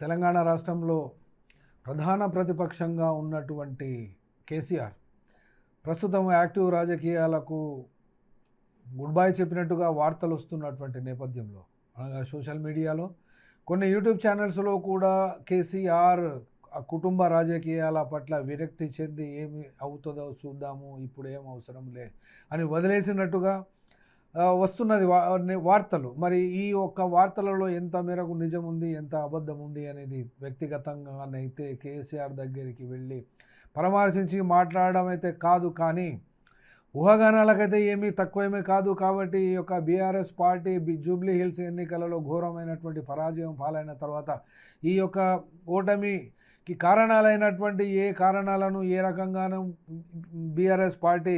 తెలంగాణ రాష్ట్రంలో ప్రధాన ప్రతిపక్షంగా ఉన్నటువంటి కేసీఆర్ ప్రస్తుతం యాక్టివ్ రాజకీయాలకు గుడ్ బై చెప్పినట్టుగా వార్తలు వస్తున్నటువంటి నేపథ్యంలో అనగా సోషల్ మీడియాలో. కొన్ని యూట్యూబ్ ఛానల్స్లో కూడా కేసీఆర్ ఆ కుటుంబ రాజకీయాల పట్ల విరక్తి చెంది ఏమి అవుతుందో చూద్దాము ఇప్పుడు ఏం అవసరం లే అని వదిలేసినట్టుగా వస్తున్నది వా- వార్తలు. మరి ఈ ఒక్క వార్తలలో ఎంత మేరకు నిజం ఉంది ఎంత అబద్ధం ఉంది అనేది వ్యక్తిగతంగానైతే కేసీఆర్ దగ్గరికి వెళ్ళి పరామర్శించి మాట్లాడడం అయితే కాదు కానీ ఊహాగానాలకైతే ఏమీ తక్కువేమీ కాదు కాబట్టి ఈ యొక్క బీఆర్ఎస్ పార్టీ జూబ్లీ హిల్స్ ఎన్నికలలో ఘోరమైనటువంటి పరాజయం పాలైన తర్వాత ఈ యొక్క ఓటమికి కారణాలైనటువంటి ఏ కారణాలను ఏ రకంగానూ బీఆర్ఎస్ పార్టీ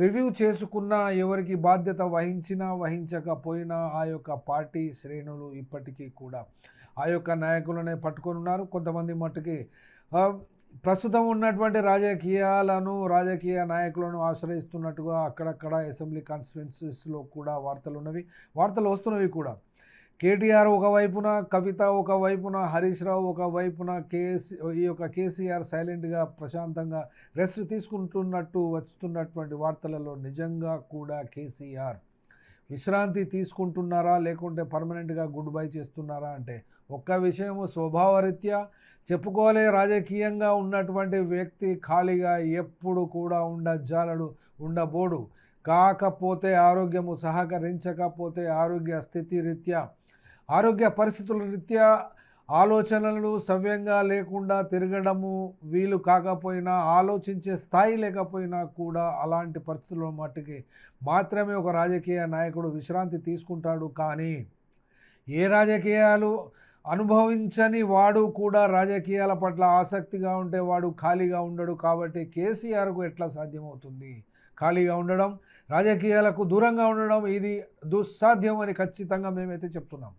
రివ్యూ చేసుకున్న ఎవరికి బాధ్యత వహించినా వహించకపోయినా ఆ యొక్క పార్టీ శ్రేణులు ఇప్పటికీ కూడా ఆ యొక్క నాయకులనే పట్టుకొని ఉన్నారు. కొంతమంది మట్టుకి ప్రస్తుతం ఉన్నటువంటి రాజకీయాలను రాజకీయ నాయకులను ఆశ్రయిస్తున్నట్టుగా అక్కడక్కడ అసెంబ్లీ కాన్స్టిట్యున్సీస్లో కూడా వార్తలు ఉన్నవి వార్తలు వస్తున్నవి కూడా. కేటీఆర్ ఒకవైపున కవిత ఒకవైపున హరీష్ రావు ఒకవైపున కేసీ ఈ యొక్క కేసీఆర్ సైలెంట్గా ప్రశాంతంగా రెస్ట్ తీసుకుంటున్నట్టు వస్తున్నటువంటి వార్తలలో నిజంగా కూడా కేసీఆర్ విశ్రాంతి తీసుకుంటున్నారా లేకుంటే పర్మనెంట్గా గుడ్ బై చేస్తున్నారా అంటే ఒక్క విషయము స్వభావరీత్యా చెప్పుకోలే రాజకీయంగా ఉన్నటువంటి వ్యక్తి ఖాళీగా ఎప్పుడు కూడా ఉండజాలడు ఉండబోడు. కాకపోతే ఆరోగ్యము సహకరించకపోతే ఆరోగ్య స్థితి రీత్యా ఆరోగ్య పరిస్థితుల రీత్యా ఆలోచనలు సవ్యంగా లేకుండా తిరగడము వీలు కాకపోయినా ఆలోచించే స్థాయి లేకపోయినా కూడా అలాంటి పరిస్థితుల మట్టుకి మాత్రమే ఒక రాజకీయ నాయకుడు విశ్రాంతి తీసుకుంటాడు. కానీ ఏ రాజకీయాలు అనుభవించని వాడు కూడా రాజకీయాల పట్ల ఆసక్తిగా ఉంటే వాడు ఖాళీగా ఉండడు. కాబట్టి కేసీఆర్కు ఎట్లా సాధ్యమవుతుంది? ఖాళీగా ఉండడం రాజకీయాలకు దూరంగా ఉండడం ఇది దుస్సాధ్యం అని ఖచ్చితంగా మేమైతే చెప్తున్నాం.